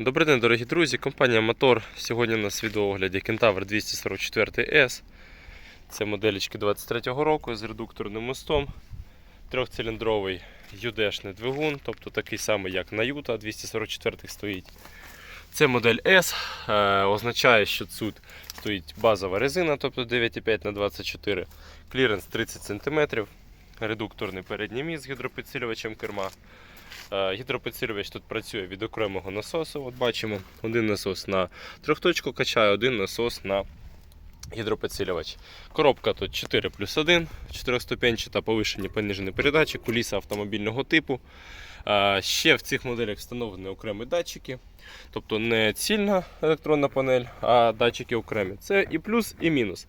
Добрий день, дорогі друзі. Компанія Мотор. Сьогодні у нас відеоогляді Кентавр 244S. Це моделічки 23-го року з редукторним мостом. Трьохциліндровий юдешний двигун, тобто такий самий, як на Юта 244 стоїть. Це модель S. Е, означає, що тут стоїть базова резина, тобто 9,5 на 24 кліренс 30 см, редукторний передній міст з гідропідсилювачем керма. Е, Гідропідсилювач тут працює від окремого насосу. От бачимо, один насос на трьохточку качає, один насос на гідропідсилювач. Коробка тут 4 плюс 1, 4-ступенчата повишені понижені передачі, куліса автомобільного типу. Е, Ще в цих моделях встановлені окремі датчики. Тобто не цільна електронна панель, а датчики окремі. Це і плюс, і мінус.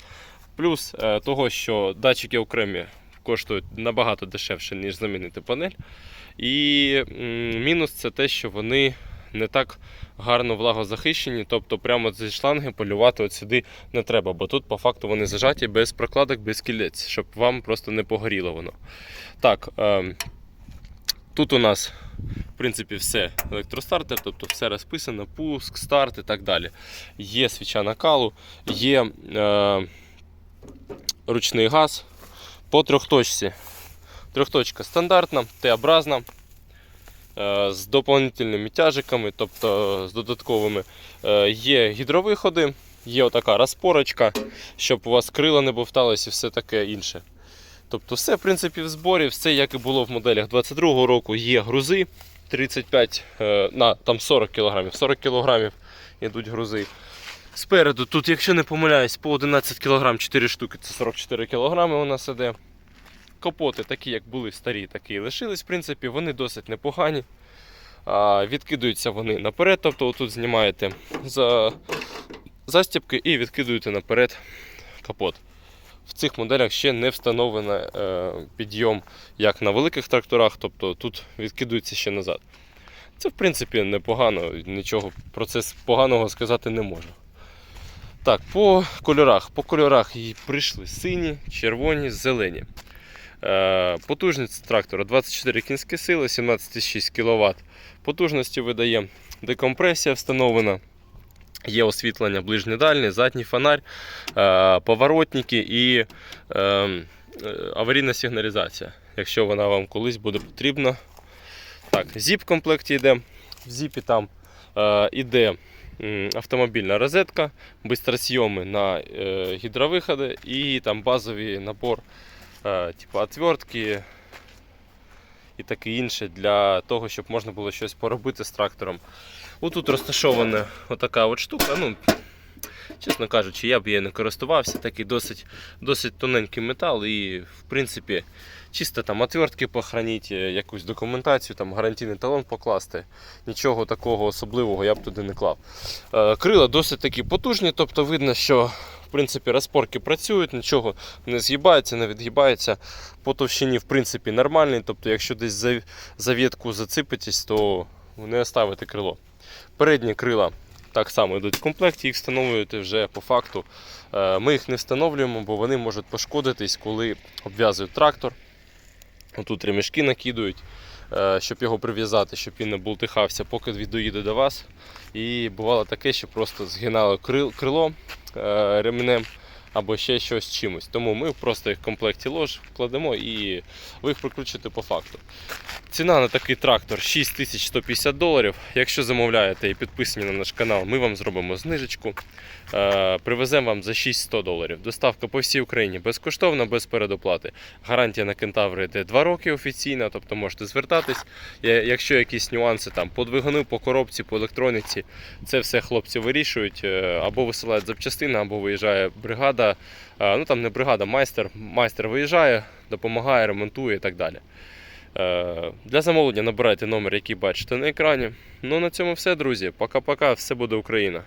Плюс е, того, що датчики окремі коштують набагато дешевше, ніж замінити панель. І мінус це те, що вони не так гарно влагозахищені, тобто прямо зі шланги полювати от сюди не треба, бо тут по факту вони зажаті без прокладок, без кілець, щоб вам просто не погоріло воно. Так, е, тут у нас в принципі все електростартер, тобто все розписано, пуск, старт і так далі. Є свіча накалу, є е, ручний газ по трьохточці. Трьохточка стандартна, Т-образна, е, з доповнительними тяжиками, тобто з додатковими. Е, Є гідровиходи, є отака розпорочка, щоб у вас крила не бовталися і все таке інше. Тобто все в принципі в зборі, все як і було в моделях 22-го року, є грузи 35 е, на там 40 кг, 40 кг йдуть грузи. Спереду, тут, якщо не помиляюсь, по 11 кг 4 штуки, це 44 кг у нас іде. Капоти, такі як були старі, такі і лишились. В принципі, вони досить непогані. А, відкидуються вони наперед, тобто тут знімаєте за застібки і відкидуєте наперед капот. В цих моделях ще не встановлено е, підйом, як на великих тракторах, тобто тут відкидується ще назад. Це, в принципі, непогано, нічого про це поганого сказати не можу. Так, по кольорах. По кольорах і прийшли сині, червоні, зелені. Е, Потужність трактора 24 кінські сили, 17,6 кВт. Потужності видає декомпресія встановлена. Є освітлення ближнє дальнє, задній фонарь, е, поворотники і е, аварійна сигналізація, якщо вона вам колись буде потрібна. Так, зіп в комплекті йде. В зіпі там іде автомобільна розетка, бистросйоми на гідровиходи і там базовий набор типу отвертки і таке інше для того, щоб можна було щось поробити з трактором. Отут розташована отака от штука. Ну, чесно кажучи, я б її не користувався. Такий досить, досить тоненький метал і, в принципі, чисто там отвертки похоронити, якусь документацію, там гарантійний талон покласти. Нічого такого особливого я б туди не клав. Е, Крила досить такі потужні, тобто видно, що принципі розпорки працюють, нічого не з'їбається, не відгибається. По товщині в принципі нормальний. Тобто, якщо десь за, ветку зацепитесь, то не оставите крило. Передні крила так само йдуть в комплекті, їх встановлюєте вже по факту. Е, Ми їх не встановлюємо, бо вони можуть пошкодитись, коли обв'язують трактор. Отут ремішки накидують, щоб його прив'язати, щоб він не бултихався, поки доїде до вас. І бувало таке, що просто згинало крил- крило е, ремнем або ще щось чимось. Тому ми просто їх в комплекті лож кладемо і ви їх прикручуєте по факту. Ціна на такий трактор 6150 доларів. Якщо замовляєте і підписані на наш канал, ми вам зробимо знижечку. Е, Привеземо вам за 6100 доларів. Доставка по всій Україні безкоштовна, без передоплати. Гарантія на кентаври йде 2 роки офіційна, тобто можете звертатись. Якщо якісь нюанси там по двигуну, по коробці, по електроніці, це все хлопці вирішують. Е, Або висилають запчастини, або виїжджає бригада. Е, Ну там не бригада, майстер. Майстер виїжджає, допомагає, ремонтує і так далі. Е, Для замовлення набирайте номер, який бачите на екрані. Ну на цьому все, друзі. Пока-пока, все буде Україна.